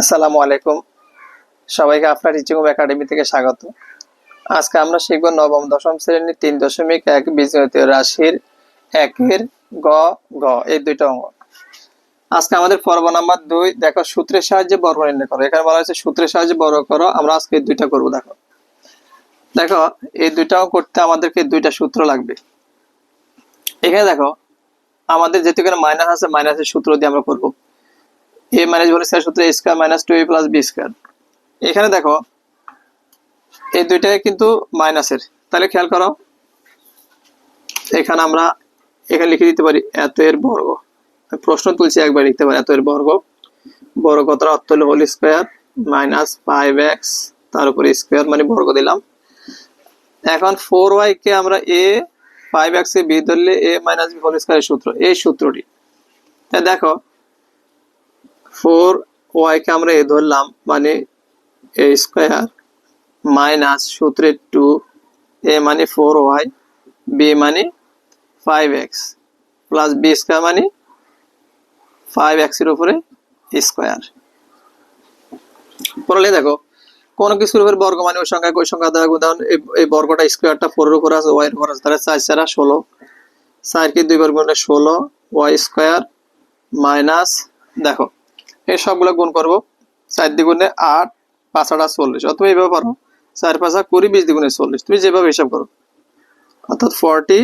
আসসালামু আলাইকুম। সবাইকে আপনার টিচিং একাডেমি থেকে স্বাগত। আজকে আমরা শিখব নবম, দশম শ্রেণির তিন দশমিক এক বীজগণিত রাশির একের গ গ, এই দুইটা অঙ্গ। আজকে আমাদের পর্ব নাম্বার দুই, দেখো সূত্রের সাহায্যে বর্গ নির্ণয় করো। এখানে বলা হয়েছে সূত্রের সাহায্যে বর্গ করো, আমরা আজকে এই দুইটা করব, দেখো। দেখো, এই দুইটাও করতে আমাদেরকে দুইটা সূত্র লাগবে। এখানে দেখো, আমাদের যেহেতু এখানে মাইনাস আছে মাইনাসের সূত্র দিয়ে আমরা করব। এ মাইনাস বলে স্যার সূত্র square minus two A plus B square এখানে দেখো, এই দুইটাই কিন্তু মাইনাসের তাহলে খেয়াল করো, এখানে আমরা এখানে লিখে দিতে পারি এত এর বর্গ। প্রশ্ন তুলছি একবার লিখতে পারি, এত এর বর্গ। বর্গ কতটা? অর্থ হলো স্কোয়ার মাইনাস ফাইভ এক্স তার উপরে স্কোয়ার মানে বর্গ দিলাম। এখন ফোর ওয়াই কে আমরা A five X A B ধরলে এ মাইনাস বি হোল স্কোয়ারের সূত্র, এই সূত্রটি। দেখো ফোর ওয়াইকে আমরা এ ধরলাম মানে এ স্কোয়ার মাইনাস সূত্রের টু, এ মানে ফোর ওয়াই, বি মানে five X, plus B square মানে ফাইভ এক্সের উপরে স্কোয়ার। পড়লে দেখো, কোনো কিছুর উপরে বর্গ মানে ওই সংখ্যা ওই সংখ্যা দেওয়া উদাহরণ এই- বর্গটা স্কোয়ারটা ফোরের উপর আছে, ওয়াই এর উপর আছে, তাহলে চার চারা ষোলো। চারকে দুই বর্গ করলে ষোলো, ওয়াই স্কোয়ার মাইনাস, দেখো এই সবগুলো গুণ করব। চার দ্বিগুণে আট, পাঁচ আটা চল্লিশ। অথবা এইভাবে পারো। চার, পাঁচা কুড়ি, বিশ দ্বিগুণে চল্লিশ। তুমি যেভাবে হিসাব করো। অর্থাৎ ফর্টি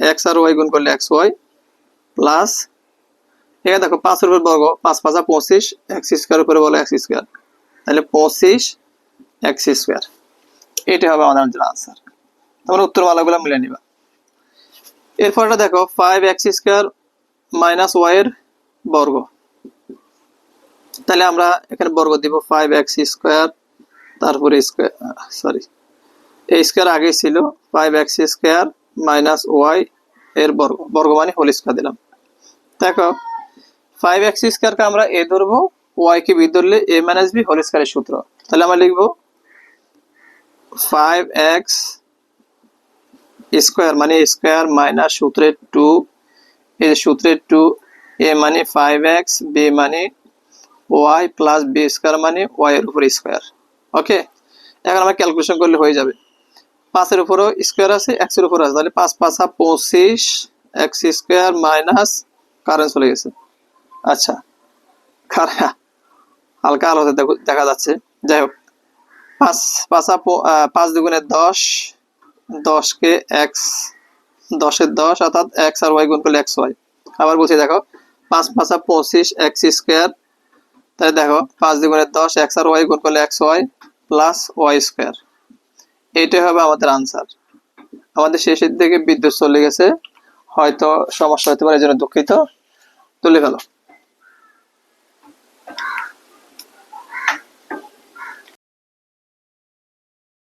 এক্স আর ওয়াই গুণ করলে এক্স ওয়াই প্লাস এখানে দেখো পাঁচের উপর বর্গ, পাঁচ, পাঁচা পঁচিশ এক্স স্কোয়ার উপরে বলো এক্স স্কোয়ার তাহলে পঁচিশ এক্স স্কোয়ার এটি হবে আমাদের আনসার। তোমরা উত্তরমালাগুলো মিলে নিবা। এরপরটা দেখো five X square minus Y এর বর্গ। তাহলে আমরা এখানে বর্গ দিব ফাইভ এক্স স্কোয়ার তারপরে স্কোয়ার সরি এই স্কোয়ার আগে ছিল five X square minus Y এর বর্গ বর্গ মানে হোল স্কোয়ার দিলাম। দেখো ফাইভ এক্স স্কোয়ারকে আমরা এ ধরবো ওয়াই কে বি ধরলে এ মাইনাস বি হোল স্কোয়ারের সূত্র। তাহলে আমরা লিখব ফাইভ এক্স স্কোয়ার মানে স্কোয়ার মাইনাস সূত্রের টু এই সূত্রের টু এ মানে ফাইভ এক্স বি মানে ওয়াই প্লাস বি স্কোয়ার মানে ওয়াই এর উপর স্কোয়ার, ওকে? এখন আমরা ক্যালকুলেশন করলে হয়ে যাবে। পাঁচের উপরেও স্কোয়ার আছে এক্সের উপর আছে, তাহলে পাঁচ পাঁচা পঁচিশ, এক্স স্কোয়ার মাইনাস কারেন্ট চলে গেছে। আচ্ছা হালকা আলোতে দেখা যাচ্ছে। যাই হোক, পাঁচ পাঁচা পাঁচ দুগুণে দশ, দশকে এক্স, দশের দশ, অর্থাৎ এক্স আর ওয়াই গুণ করলে এক্স ওয়াই। আবার বলছি দেখো, পাঁচ পাঁচা পঁচিশ, এক্স স্কোয়ার তাহলে দেখো, পাঁচ দ্বিগুণের দশ, এক্স আর ওয়াই গুণ করলে X Y plus Y square. এইটাই হবে আমাদের আনসার। আমাদের শেষের দিকে বিদ্যুৎ চলে গেছে, হয়তো সমস্যা হতে পারে, এই জন্য দুঃখিত। তুলে ফেলো।